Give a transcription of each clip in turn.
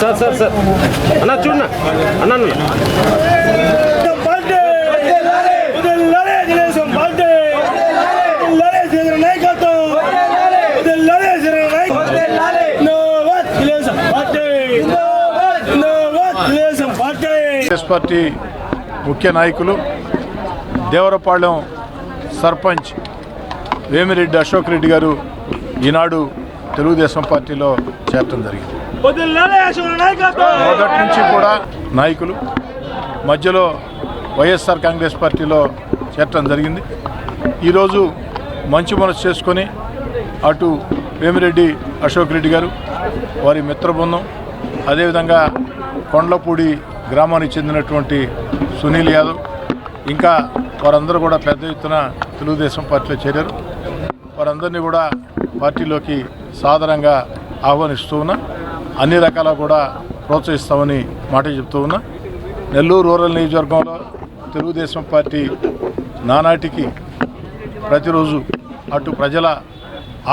Sir sir sir. అన్న చూడన్నా అన్న పార్టీ ముఖ్య నాయకులు దేవరపాళెం సర్పంచ్ వేమిరెడ్డి అశోక్ రెడ్డి గారు ఈనాడు తెలుగుదేశం పార్టీలో చేరటం జరిగింది. మొదటి నుంచి కూడా నాయకులు మధ్యలో వైఎస్ఆర్ కాంగ్రెస్ పార్టీలో చేరటం జరిగింది. ఈరోజు మంచి మనసు చేసుకొని అటు వేమిరెడ్డి అశోక్ రెడ్డి గారు వారి మిత్రబృందం అదేవిధంగా కొండలపూడి గ్రామానికి చెందినటువంటి సునీల్ యాదవ్ ఇంకా వారందరూ కూడా పెద్ద ఎత్తున తెలుగుదేశం పార్టీలో చేరారు. వారందరినీ కూడా పార్టీలోకి సాధారణంగా ఆహ్వానిస్తూ ఉన్నా. అన్ని రకాల కూడా ప్రోత్సహిస్తామని మాట చెప్తూ ఉన్నా. నెల్లూరు రూరల్ నియోజకవర్గంలో తెలుగుదేశం పార్టీ నానాటికి ప్రతిరోజు అటు ప్రజల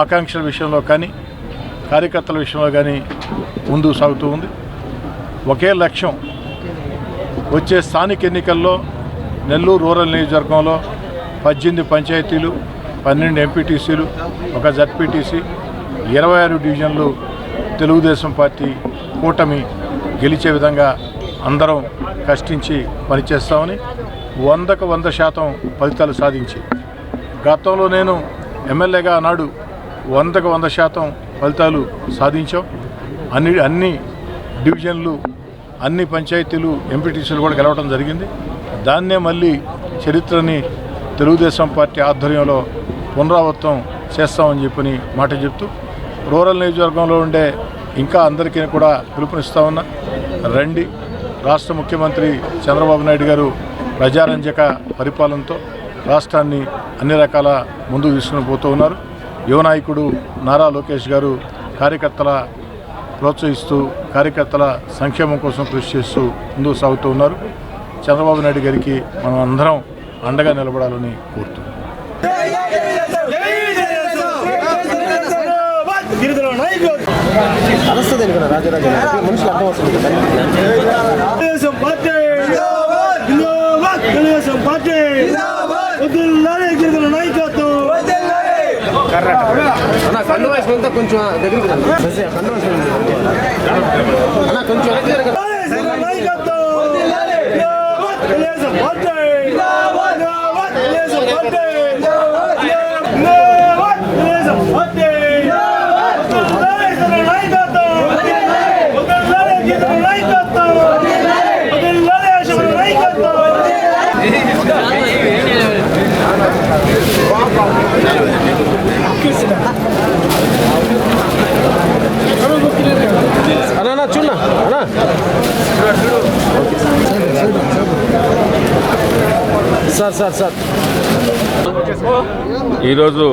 ఆకాంక్షల విషయంలో కానీ కార్యకర్తల విషయంలో కానీ ముందుకు సాగుతూ ఉంది. ఒకే లక్ష్యం వచ్చే స్థానిక ఎన్నికల్లో నెల్లూరు రూరల్ నియోజకవర్గంలో పద్దెనిమిది పంచాయతీలు పన్నెండు ఎంపీటీసీలు ఒక జడ్పీటీసీ ఇరవై ఆరు డివిజన్లు తెలుగుదేశం పార్టీ కూటమి గెలిచే విధంగా అందరం కష్టించి పనిచేస్తామని వందకు వంద శాతం ఫలితాలు సాధించి. గతంలో నేను ఎమ్మెల్యేగా నాడు వందకు వంద శాతం ఫలితాలు సాధించాం. అన్ని అన్ని డివిజన్లు అన్ని పంచాయతీలు ఎంపీటీసీలు కూడా గెలవడం జరిగింది. దాన్నే మళ్ళీ చరిత్రని తెలుగుదేశం పార్టీ ఆధ్వర్యంలో పునరావృతం చేస్తామని చెప్పని మాట చెప్తూ రూరల్ నియోజకవర్గంలో ఉండే ఇంకా అందరికీ కూడా పిలుపునిస్తా ఉన్నా. రండి. రాష్ట్ర ముఖ్యమంత్రి చంద్రబాబు నాయుడు గారు ప్రజారంజక పరిపాలనతో రాష్ట్రాన్ని అన్ని రకాల ముందుకు తీసుకుని పోతూ ఉన్నారు. యువ నాయకుడు నారా లోకేష్ గారు కార్యకర్తల ప్రోత్సహిస్తూ కార్యకర్తల సంక్షేమం కోసం కృషి చేస్తూ ముందుకు సాగుతూ ఉన్నారు. చంద్రబాబు నాయుడు గారికి మనం అందరం అండగా నిలబడాలని కోరుతున్నాం గిరిజన నాయకత్వం అలస్తుంది అనుకున్నా రాజరాజు మనుషులు అర్థం వస్తుంది తెలుగుదేశం పార్టీ తెలుగుదేశం పార్టీ నాయకత్వం అన్న కండు వయసు కొంచెం దగ్గరికి అన్న కొంచెం నాయకత్వం జిందాబాద్ తెలుగుదేశం పార్టీ జిందాబాద్ తెలుగుదేశం పార్టీ జిందాబాద్ తెలుగుదేశం పార్టీ వదలాలి గిరిజన నాయకత్వం వదలాలి గిరిజన నాయకత్వం వదలాలి అశోక్ నాయకత్వం అన్న అన్న చూడన్నా అన్న సార్ సార్ సార్. ఈరోజు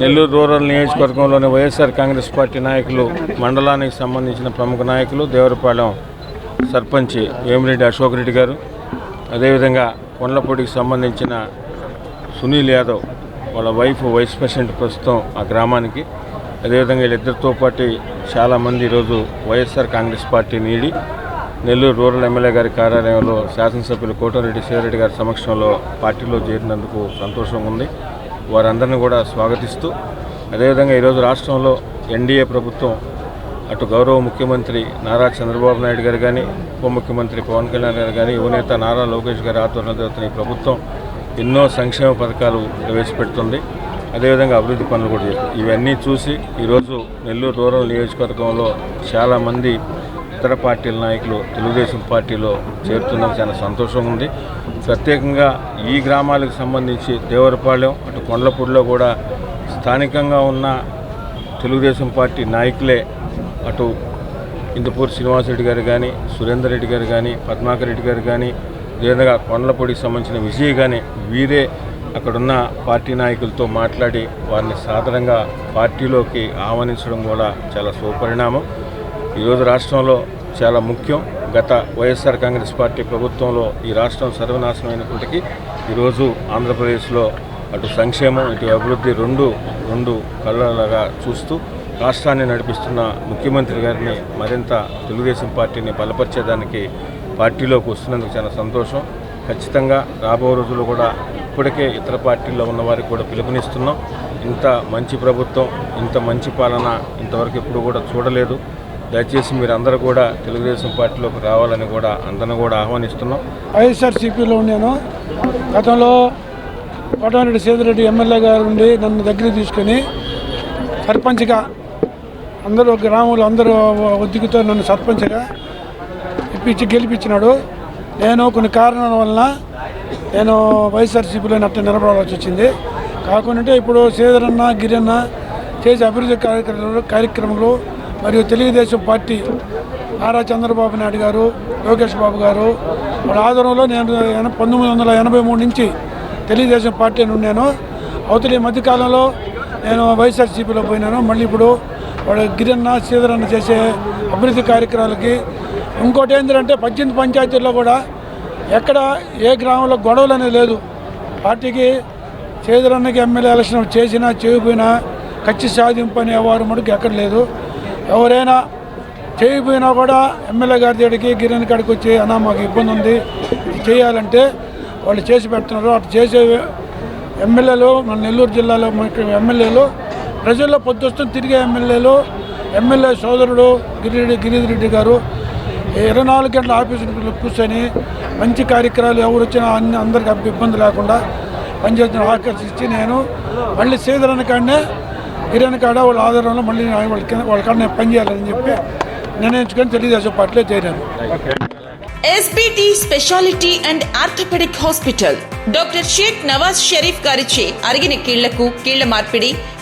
నెల్లూరు రూరల్ నియోజకవర్గంలోని వైఎస్ఆర్ కాంగ్రెస్ పార్టీ నాయకులు మండలానికి సంబంధించిన ప్రముఖ నాయకులు దేవరపాలెం సర్పంచ్ వేమిరెడ్డి అశోక్ రెడ్డి గారు అదేవిధంగా కొండలపూడికి సంబంధించిన సునీల్ యాదవ్ వాళ్ళ వైఫ్ వైస్ ప్రెసిడెంట్ ప్రస్తుతం ఆ గ్రామానికి. అదేవిధంగా వీళ్ళిద్దరితో పాటు చాలామంది ఈరోజు వైఎస్ఆర్ కాంగ్రెస్ పార్టీ నీడి నెల్లూరు రూరల్ ఎమ్మెల్యే గారి కార్యాలయంలో శాసనసభ్యులు కోటమిరెడ్డి శివరెడ్డి గారి సమక్షంలో పార్టీలో చేరినందుకు సంతోషంగా ఉంది. వారందరినీ కూడా స్వాగతిస్తూ అదేవిధంగా ఈరోజు రాష్ట్రంలో ఎన్డీఏ ప్రభుత్వం అటు గౌరవ ముఖ్యమంత్రి నారా చంద్రబాబు నాయుడు గారు కానీ ఉప ముఖ్యమంత్రి పవన్ కళ్యాణ్ గారు కానీ యువనేత నారా లోకేష్ గారి ఆధ్వర్యంలో జరుగుతున్న ఈ ప్రభుత్వం ఎన్నో సంక్షేమ పథకాలు ప్రవేశపెడుతుంది. అదేవిధంగా అభివృద్ధి పనులు కూడా ఇవన్నీ చూసి ఈరోజు నెల్లూరు రూరల్ నియోజకవర్గంలో చాలామంది ఇతర పార్టీల నాయకులు తెలుగుదేశం పార్టీలో చేరుతున్నందుకు చాలా సంతోషం ఉంది. ప్రత్యేకంగా ఈ గ్రామాలకు సంబంధించి దేవరపాలెం అటు కొండలపూడిలో కూడా స్థానికంగా ఉన్న తెలుగుదేశం పార్టీ నాయకులే అటు ఇందుపూర్ శ్రీనివాసరెడ్డి గారు కానీ సురేందర్ రెడ్డి గారు కానీ పద్మాకర్ రెడ్డి గారు కానీ లేదా కొండలపూడికి సంబంధించిన విజయ్ కానీ వీరే అక్కడున్న పార్టీ నాయకులతో మాట్లాడి వారిని సాధారణంగా పార్టీలోకి ఆహ్వానించడం కూడా చాలా సుపరిణామం ఈరోజు రాష్ట్రంలో చాలా ముఖ్యం. గత వైఎస్ఆర్ కాంగ్రెస్ పార్టీ ప్రభుత్వంలో ఈ రాష్ట్రం సర్వనాశనం అయినప్పటికీ ఈరోజు ఆంధ్రప్రదేశ్లో అటు సంక్షేమం ఇటు అభివృద్ధి రెండు రెండు కళ్ళలాగా చూస్తూ రాష్ట్రాన్ని నడిపిస్తున్న ముఖ్యమంత్రి గారిని మరింత తెలుగుదేశం పార్టీని బలపరిచేదానికి పార్టీలోకి వస్తున్నందుకు చాలా సంతోషం. ఖచ్చితంగా రాబో రోజుల్లో కూడా ఇప్పటికే ఇతర పార్టీల్లో ఉన్న వారికి కూడా పిలుపునిస్తున్నాం. ఇంత మంచి ప్రభుత్వం ఇంత మంచి పాలన ఇంతవరకు ఎప్పుడు కూడా చూడలేదు. దయచేసి మీరు అందరూ కూడా తెలుగుదేశం పార్టీలోకి రావాలని కూడా అందరిని కూడా ఆహ్వానిస్తున్నాం. వైఎస్ఆర్సీపీలో ఉన్నాను. గతంలో కోటారెడ్డి సేదిరెడ్డి ఎమ్మెల్యే గారు ఉండి నన్ను దగ్గర తీసుకొని సర్పంచ్గా అందరూ గ్రామంలో అందరూ ఒద్దికతో నన్ను సర్పంచ్గా ఇప్పించి గెలిపించినాడు. నేను కొన్ని కారణాల వలన నేను వైఎస్ఆర్సీపీలో నట్ట నిలబడాల్సి వచ్చింది. కాకుండా ఇప్పుడు శ్రీధరన్న గిరన్న చేసే అభివృద్ధి కార్యక్రమాలు కార్యక్రమాలు మరియు తెలుగుదేశం పార్టీ నారా చంద్రబాబు నాయుడు గారు లోకేష్ బాబు గారు వాళ్ళ ఆధ్వర్యంలో నేను పంతొమ్మిది వందల ఎనభై మూడు నుంచి తెలుగుదేశం పార్టీ ఉన్నాను. అవతలి ఈ మధ్యకాలంలో నేను వైఎస్ఆర్సీపీలో పోయినాను. మళ్ళీ ఇప్పుడు వాడు గిరన్న శ్రీధరన్న చేసే అభివృద్ధి కార్యక్రమాలకి ఇంకోటి ఏంటంటే పద్దెనిమిది పంచాయతీల్లో కూడా ఎక్కడ ఏ గ్రామంలో గొడవలు అనేది లేదు. పార్టీకి చేదురన్నకి ఎమ్మెల్యే ఎలక్షన్ చేసినా చేయకపోయినా ఖర్చు సాధింపు అనే వారు మటుకు ఎక్కడ లేదు. ఎవరైనా చేయకపోయినా కూడా ఎమ్మెల్యే గారి దగ్గరికి గిరణ్ కాడికి వచ్చి అన్నా మాకు ఇబ్బంది ఉంది ఇది చేయాలంటే వాళ్ళు చేసి పెడుతున్నారు. అటు చేసే ఎమ్మెల్యేలు మన నెల్లూరు జిల్లాలో ఎమ్మెల్యేలు ప్రజల్లో పొద్దుస్తూ తిరిగే ఎమ్మెల్యేలు ఎమ్మెల్యే సోదరుడు గిరిరెడ్డి గిరిరెడ్డి గారు ఇరవై నాలుగు గంటల ఆఫీసులు కూర్చొని మంచి కార్యక్రమాలు ఎవరు వచ్చినా అన్ని అందరికి అబ్బ- ఇబ్బంది లేకుండా పనిచేస్తున్న ఆకర్షించి నేను మళ్ళీ శ్రీధరన్ కాడనే గిరణ్ కాడ వాళ్ళ ఆధారంలో మళ్ళీ నేను వాళ్ళ చేయాలని వాళ్ళ కాడ నేను పనిచేయాలని చెప్పి నిర్ణయించుకొని తెలుగుదేశం పార్టీలో చేరాను. SBT speciality and orthopaedic hospital doctor Sheikh Nawaz Sharif గారిచే అరిగిన కీళ్ళకు కీళ్ళ మార్పిడి